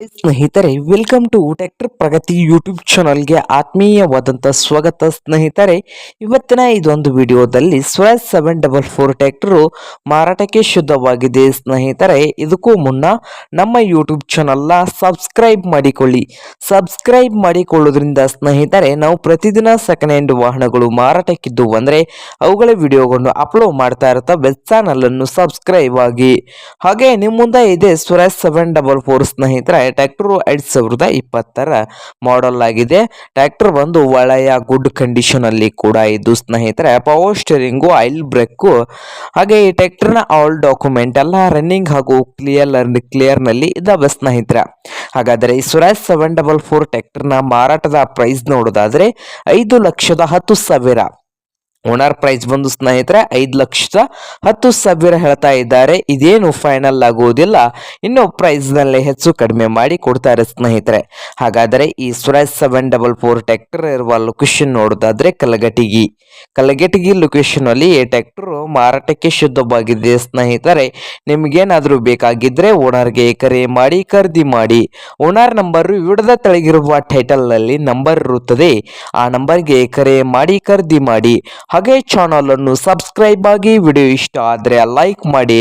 ಸ್ನೇಹಿತರೆ, welcome to tractor Pragati YouTube ಚಾನಲ್ಗೆ ಆತ್ಮೀಯವಾದಂಥ ಸ್ವಾಗತ. ಸ್ನೇಹಿತರೆ, ಇವತ್ತಿನ ಇದೊಂದು ವಿಡಿಯೋದಲ್ಲಿ Swaraj seven double four tractor ಮಾರಾಟಕ್ಕೆ ಶುದ್ಧವಾಗಿದೆ. ಸ್ನೇಹಿತರೆ, ಇದಕ್ಕೂ ಮುನ್ನ ನಮ್ಮ ಯೂಟ್ಯೂಬ್ ಚಾನಲ್ನ ಸಬ್ಸ್ಕ್ರೈಬ್ ಮಾಡಿಕೊಳ್ಳಿ. ಸಬ್ಸ್ಕ್ರೈಬ್ ಮಾಡಿಕೊಳ್ಳೋದ್ರಿಂದ ಸ್ನೇಹಿತರೆ, ನಾವು ಪ್ರತಿದಿನ ಸೆಕೆಂಡ್ ಹ್ಯಾಂಡ್ ವಾಹನಗಳು ಮಾರಾಟಕ್ಕಿದ್ದು ಅಂದರೆ ಅವುಗಳ ವಿಡಿಯೋಗಳನ್ನು ಅಪ್ಲೋಡ್ ಮಾಡ್ತಾ ಇರ್ತವೆ. ಚಾನಲನ್ನು ಸಬ್ಸ್ಕ್ರೈಬ್ ಆಗಿ. ಹಾಗೆ ನಿಮ್ಮ ಮುಂದೆ ಇದೆ ಸ್ವರಾಜ್ ಸೆವೆನ್ ಡಬಲ್ ಫೋರ್ ಸ್ನೇಹಿತರೆ ಟ್ರ್ಯಾಕ್ಟರ್ ಎರಡ್ ಸಾವಿರದ ಇಪ್ಪತ್ತರ ಮಾಡೆಲ್ ಆಗಿದೆ. ಟ್ರ್ಯಾಕ್ಟರ್ ಬಂದು ಒಳ್ಳೆಯ ಗುಡ್ ಕಂಡೀಷನ್ ಅಲ್ಲಿ ಕೂಡ ಇದ್ದು, ಸ್ನೇಹಿತರೆ ಪವರ್ ಸ್ಟೇರಿಂಗು ಆಯಿಲ್ ಬ್ರೇಕು ಹಾಗೆ ಈ ಟ್ರ್ಯಾಕ್ಟರ್ನ ಆಲ್ ಡಾಕ್ಯುಮೆಂಟ್ ಎಲ್ಲ ರನ್ನಿಂಗ್ ಹಾಗೂ ಕ್ಲಿಯರ್ ಕ್ಲಿಯರ್ನಲ್ಲಿ ಇದಾವೆ ಸ್ನೇಹಿತರೆ. ಹಾಗಾದರೆ ಈ ಸ್ವರಾಜ್ ಸೆವೆನ್ ಡಬಲ್ ಫೋರ್ ಟ್ರ್ಯಾಕ್ಟರ್ನ ಮಾರಾಟದ ಪ್ರೈಸ್ ನೋಡೋದಾದರೆ ಐದು ಲಕ್ಷದ ಹತ್ತು ಸಾವಿರ. ಓನರ್ ಪ್ರೈಸ್ ಬಂದು ಸ್ನೇಹಿತರೆ ಐದು ಲಕ್ಷದ ಹತ್ತು ಸಾವಿರ ಹೇಳ್ತಾ ಇದ್ದಾರೆ. ಇದೇನು ಫೈನಲ್ ಆಗುವುದಿಲ್ಲ. ಇನ್ನು ಪ್ರೈಸ್ನಲ್ಲಿ ಹೆಚ್ಚು ಕಡಿಮೆ ಮಾಡಿ ಕೊಡ್ತಾರೆ ಸ್ನೇಹಿತರೆ. ಹಾಗಾದರೆ ಈ Swaraj seven double four tractor ಇರುವ ಲೊಕೇಶನ್ ನೋಡೋದಾದ್ರೆ ಕಲಗಟಗಿ ಕಲಗಟಗಿ ಲೊಕೇಶನ್ ಅಲ್ಲಿ ಈ ಟ್ರ್ಯಾಕ್ಟರ್ ಮಾರಾಟಕ್ಕೆ ಶುದ್ಧವಾಗಿದೆ ಸ್ನೇಹಿತರೆ. ನಿಮಗೇನಾದರೂ ಬೇಕಾಗಿದ್ರೆ ಓನರ್ಗೆ ಕರೆ ಮಾಡಿ, ಖರೀದಿ ಮಾಡಿ. ಓನರ್ ನಂಬರ್ ವಿಡದ ತೆಳಗಿರುವ ಟೈಟಲ್ನಲ್ಲಿ ನಂಬರ್ ಇರುತ್ತದೆ. ಆ ನಂಬರ್ಗೆ ಕರೆ ಮಾಡಿ, ಖರೀದಿ ಮಾಡಿ. ಹಾಗೆ ಚಾನಲ್ ಅನ್ನು ಸಬ್ಸ್ಕ್ರೈಬ್ ಆಗಿ ವಿಡಿಯೋ ಇಷ್ಟ ಆದರೆ ಲೈಕ್ ಮಾಡಿ.